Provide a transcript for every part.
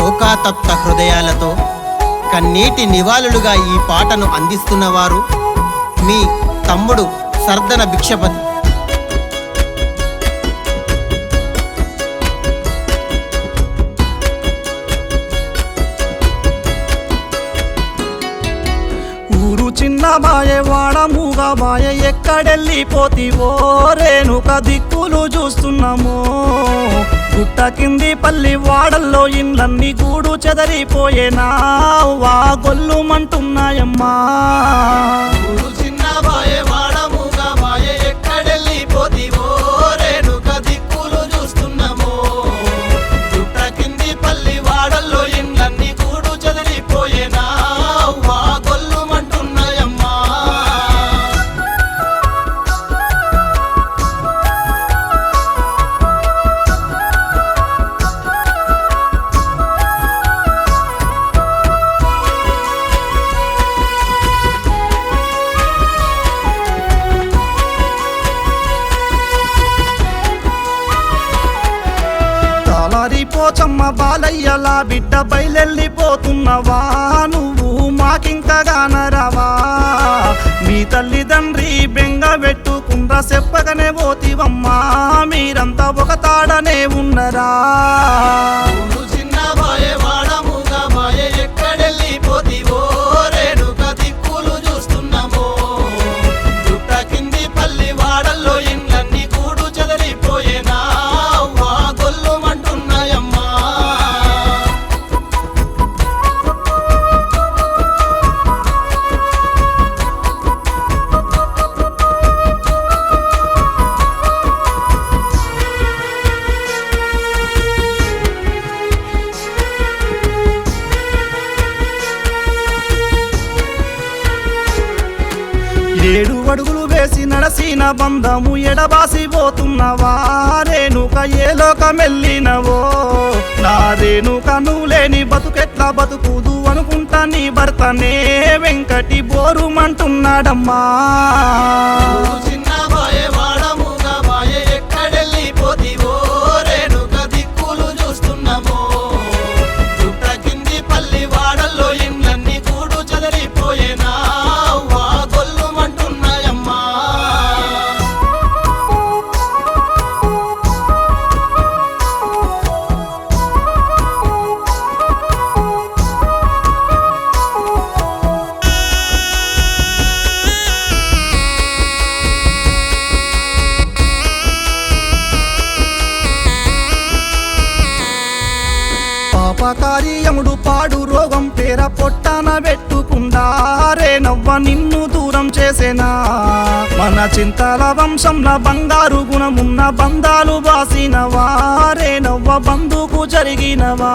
శోకాతప్త హృదయాలతో కన్నీటి నివాళులుగా ఈ పాటను అందిస్తున్నవారు మీ తమ్ముడు సర్దన భిక్షపతి. బాయే వాడ మూగ బాయే ఎక్కడెళ్ళిపోతివో రేణుక దిక్కులు చూస్తున్నాము. గుట్ట కింది పల్లి వాడల్లో ఇండ్లన్నీ గూడు చెదరిపోయేనా? వా గొల్లుమంటున్నాయమ్మా చిన్న బాయే వాడ బాయే బాలయ్యలా బిడ్డ బయలెళ్ళిపోతున్నవా నువ్వు మాకింకగానరవా మీ తల్లిదండ్రి బెంగ పెట్టుకుండ్రా చెప్పగనే పోతివమ్మా మీరంతా ఒక తాడనే ఉన్నరా? ఏడు అడుగులు వేసి నడసిన బంధము ఎడబాసి పోతున్నవా? రేణుక ఏ లోకమెళ్ళినవో నా రేణుక నువ్వు లేని బతుకెట్లా బతుకుదు అనుకుంటా నీ భర్తనే వెంకటి బోరుమంటున్నాడమ్మా. చిన్న బాయే వాడముగా బాయే ఎక్కడెళ్ళిపోతివో? రేణుక దిక్కులు చూస్తున్నామో? పాపకార్యముడు పాడు రోగం పేర పొట్టాన పెట్టుకుండారే నవ్వ నిన్ను దూరం చేసేనా? మన చింతల వంశంల బంగారు గుణమున్న బంధాలు బాసినవారే నవ్వ బంధుకు జరిగినవా?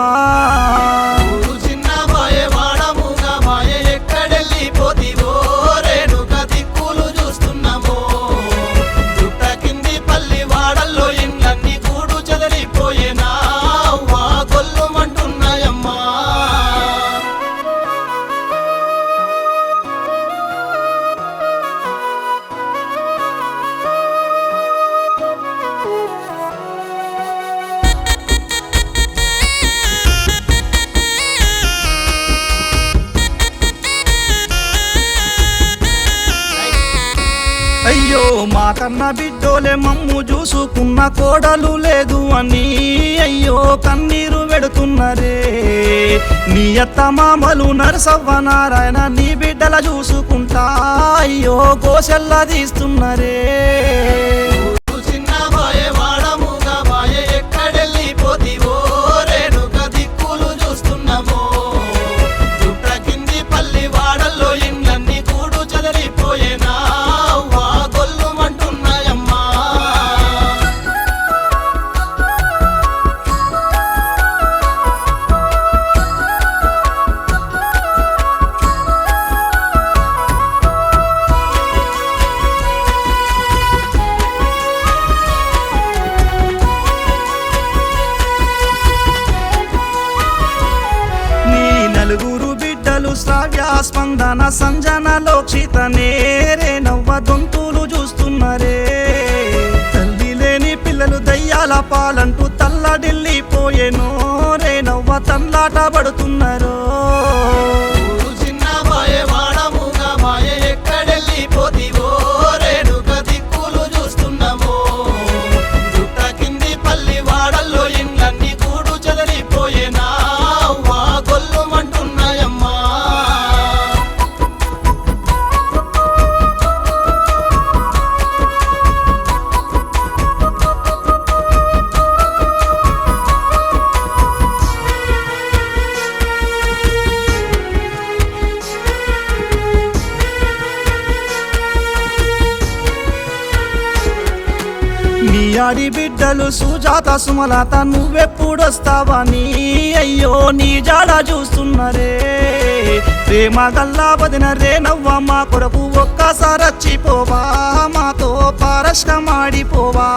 మా కన్న బిడ్డోలే మమ్ము చూసుకున్న కోడలు లేదు అని అయ్యో కన్నీరు పెడుతున్నరే. నీ అత్త మామలు నరసవ్వ నారాయణ నీ బిడ్డల చూసుకుంటా. అయ్యో గోసెల్ల తీస్తున్నరే. స్పందన సంజన లోక్షిత నేరే నవ్వ దొంతులు చూస్తున్నారే. తల్లి లేని పిల్లలు దయ్యాల పాలంటూ తల్లడిల్లిపోయేనో రే నవ్వ తల్లాట పడుతున్నారు. డాడీ ఆడి బిడ్డలు సుజాత సుమలత నువ్వెప్పుడొస్తావని అయ్యో నీ జాడ చూస్తున్నరే ప్రేమ గల్లా వదిన రే నవ్వ మా కొరకు ఒక్కసారి వచ్చిపోవా మాతో పారస్కమాడిపోవా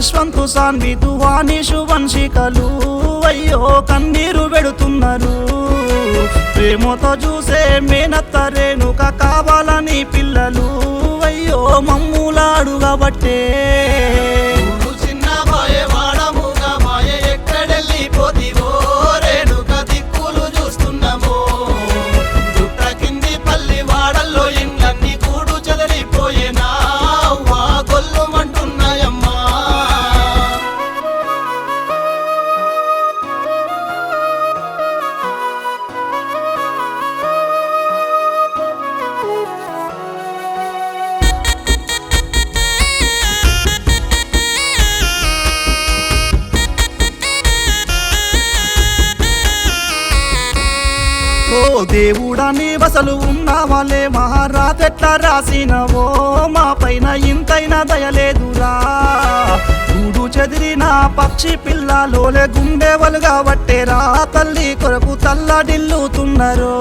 యశ్వంతు సాన్వితు వాణిషు వంశికలు. అయ్యో కన్నీరు పెడుతున్నారు. ప్రేమతో చూసే మేనత్త రేణుక కావాలని పిల్లలు. అయ్యో మమ్ములాడుగా బట్టే దేవుడా నీవసలు ఉన్నావాలే. మహారాతెట్లా రాసినవో మా పైన ఇంతైనా దయలేదురా గూడు చెదిరిన పక్షి పిల్లలోలే గుండెవలుగా వట్టేరా. తల్లి కొరకు తల్లడిల్లుతున్నారు.